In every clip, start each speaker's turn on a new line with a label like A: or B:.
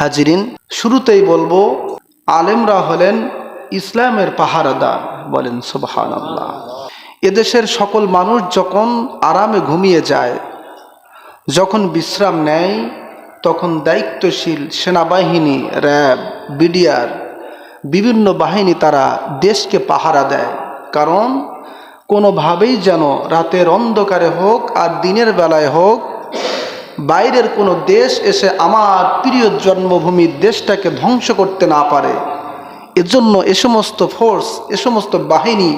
A: হাজিরিন, শুরুতেই বলব, আলেমরা হলেন ইসলামের পাহারাদার বলেন সুবহান আল্লাহ এদেশের সকল মানুষ যখন আরামে ঘুমিয়ে যায়, যখন বিশ্রাম নেয়, তখন দায়িত্বশীল সেনাবাহিনী, র্যাব, বিডিআর, বিভিন্ন বাহিনী তারা দেশকে পাহারা দেয়। কারণ কোনোভাবেই যেন রাতের অন্ধকারে হোক আর দিনের বেলায় হোক বাইরের কোনো দেশ এসে আমার প্রিয় জন্মভূমির দেশটাকে ধ্বংস করতে না পারে। এজন্য এ সমস্ত ফোর্স এ সমস্ত বাহিনী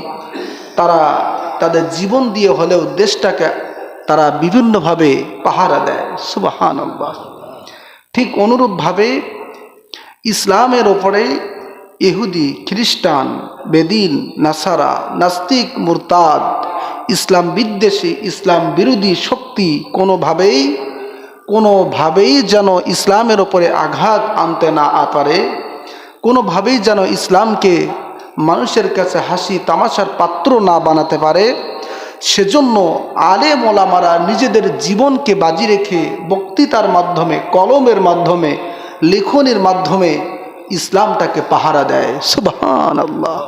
A: তারা তাদের জীবন দিয়ে হলেও দেশটাকে তারা বিভিন্নভাবে পাহারা দেয়। সুবাহান ঠিক অনুরূপভাবে ইসলামের ওপরে ইহুদি, খ্রিস্টান, বেদিন, নাসারা, নাস্তিক, মুরতাদ, ইসলাম বিদ্বেষী, ইসলাম বিরোধী শক্তি কোনোভাবেই কোনোভাবেই যেন ইসলামের ওপরে আঘাত আনতে না পারে, কোনোভাবেই যেন ইসলামকে মানুষের কাছে হাসি তামাশার পাত্র না বানাতে পারে, সেজন্য আলে মোলামারা নিজেদের জীবনকে বাজি রেখে বক্তৃতার মাধ্যমে, কলমের মাধ্যমে, লেখনের মাধ্যমে ইসলামটাকে পাহারা দেয়। সুবহান আল্লাহ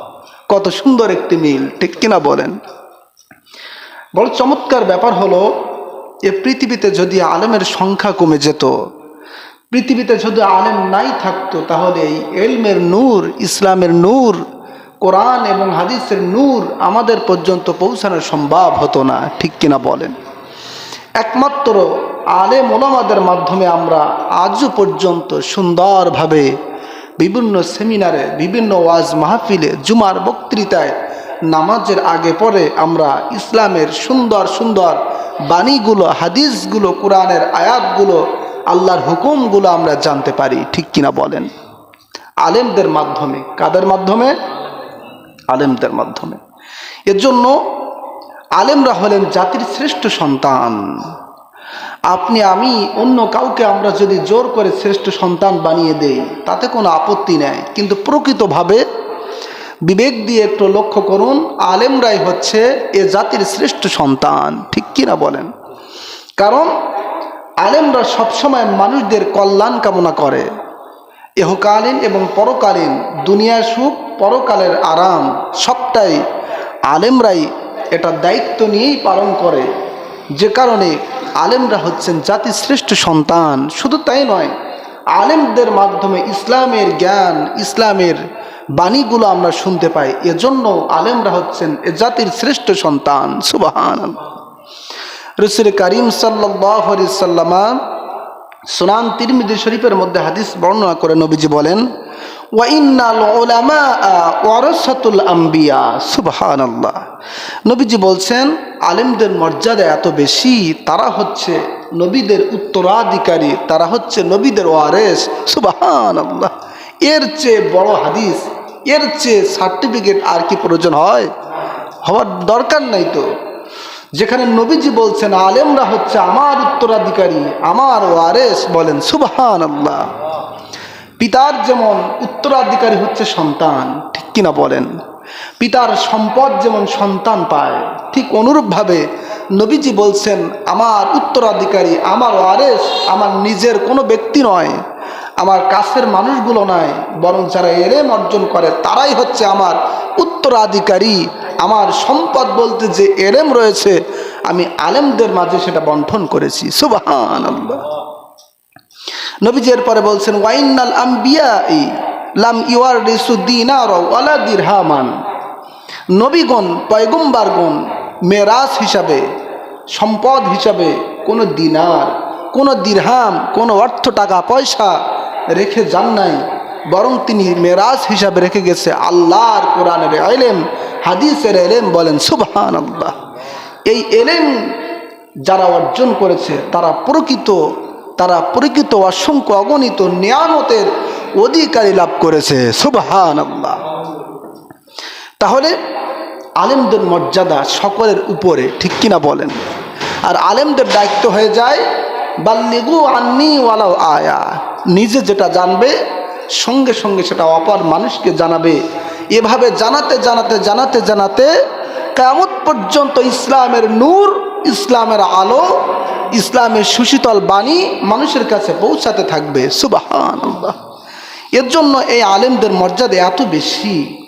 A: কত সুন্দর একটি মিল, ঠিক কিনা বলেন? বড় চমৎকার ব্যাপার হলো এ পৃথিবীতে যদি আলেমের সংখ্যা কমে যেত, পৃথিবীতে যদি আলেম নাই থাকতো, তাহলে এই এলমের নূর, ইসলামের নূর, কোরআন এবং হাদিসের নূর আমাদের পর্যন্ত পৌঁছানো সম্ভব হতো না, ঠিক কিনা বলেন? একমাত্র আলেম ওলামাদের মাধ্যমে আমরা আজও পর্যন্ত সুন্দরভাবে বিভিন্ন সেমিনারে, বিভিন্ন ওয়াজ মাহফিলে, জুমার বক্তৃতায়, নামাজের আগে পরে আমরা ইসলামের সুন্দর সুন্দর বাণীগুলো, হাদিসগুলো, কোরআনের আয়াতগুলো, আল্লাহর হুকুমগুলো আমরা জানতে পারি, ঠিক কিনা বলেন? আলেমদের মাধ্যমে, কাদের মাধ্যমে? আলেমদের মাধ্যমে। এর জন্য আলেমরা হলেন জাতির শ্রেষ্ঠ সন্তান। আপনি, আমি, অন্য কাউকে আমরা যদি জোর করে শ্রেষ্ঠ সন্তান বানিয়ে দেই, তাতে কোনো আপত্তি নেই। কিন্তু প্রকৃতভাবে বিবেক দিয়ে একটু লক্ষ্য করুন, আলেমরাই হচ্ছে এ জাতির শ্রেষ্ঠ সন্তান। ঠিক কিনা বলেন? কারণ আলেমরা সবসময় মানুষদের কল্যাণ কামনা করে। এহকালীন এবং পরকালীন দুনিয়ার সুখ, পরকালের আরাম, সবটাই আলেমরাই এটা দায়িত্ব নিয়েই পালন করে। যে কারণে আলেমরা হচ্ছেন জাতির শ্রেষ্ঠ সন্তান। শুধু তাই নয়, আলেমদের মাধ্যমে ইসলামের জ্ঞান, ইসলামের বাণীগুলো আমরা শুনতে পাই। এজন্য আলেমরা হচ্ছেন এ জাতির শ্রেষ্ঠ সন্তান। সুবাহান রসুল করিম সাল্লাহ সুনান তিরমিদি শরীফের মধ্যে হাদিস বর্ণনা করে নবীজি বলেন আম্বিয়া। নবীজি বলছেন, আলেমদের মর্যাদা এত বেশি, তারা হচ্ছে নবীদের উত্তরাধিকারী, তারা হচ্ছে নবীদের ওয়ারেস। সুবহান আল্লাহ এর চেয়ে বড় হাদিস এর চেয়ে সার্টিফিকেট আর কি প্রয়োজন হয়? হওয়ার দরকার নাই তো। যেখানে নবীজি বলছেন, আলেমরা হচ্ছে আমার উত্তরাধিকারী, আমার ওয়ারেস, বলেন সুবহান আল্লাহ পিতার যেমন উত্তরাধিকারী হচ্ছে সন্তান, ঠিক কিনা বলেন? পিতার সম্পদ যেমন সন্তান পায়, ঠিক অনুরূপভাবে নবীজি বলছেন, আমার উত্তরাধিকারী, আমার ওয়ারেস, আমার নিজের কোনো ব্যক্তি নয়। আমার কাছের মানুষগুলো নয় বরং যারা এলেম অর্জন করে, তারাই হচ্ছে আমার উত্তরাধিকারী। আমার সম্পদ বলতে যে এলেম রয়েছে, আমি আলেমদের মাঝে সেটা বন্টন করেছি। সুবাহান নবীজের পরে বলছেন ওয়াইনাল আম্বিয়া লাম ইউর রিসুদ্দিনার ওয়ালা দিরহামান। নবীগণ, পয়গম্বারগণ, মেরাজ হিসাবে, সম্পদ হিসাবে কোনো দিনার, কোনো দিরহাম, কোনো অর্থ টাকা পয়সা রেখে যান নাই, বরং তিনি মেরাজ হিসাবে রেখে গেছে আল্লাহর কোরআনের এলেম হাদিসের এলেম বলেন সুবহান আল্লাহ এই এলেম যারা অর্জন করেছে, তারা প্রকৃত তারা প্রকৃত অসংখ্য অগণিত নিয়ামতের অধিকারী লাভ করেছে সুবহান আল্লাহ তাহলে আলেমদের মর্যাদা সকলের উপরে, ঠিক কিনা বলেন? আর আলেমদের দায়িত্ব হয়ে যায়, বাল্লিগু আন্নি ওয়ালাও আয়া। নিজে যেটা জানবে, সঙ্গে সঙ্গে সেটা অপার মানুষকে জানাবে। এভাবে জানাতে জানাতে জানাতে জানাতে কেমন পর্যন্ত ইসলামের নূর, ইসলামের আলো, ইসলামের সুশীতল বাণী মানুষের কাছে পৌঁছাতে থাকবে। সুবাহ এর জন্য এই আলেমদের মর্যাদা এত বেশি।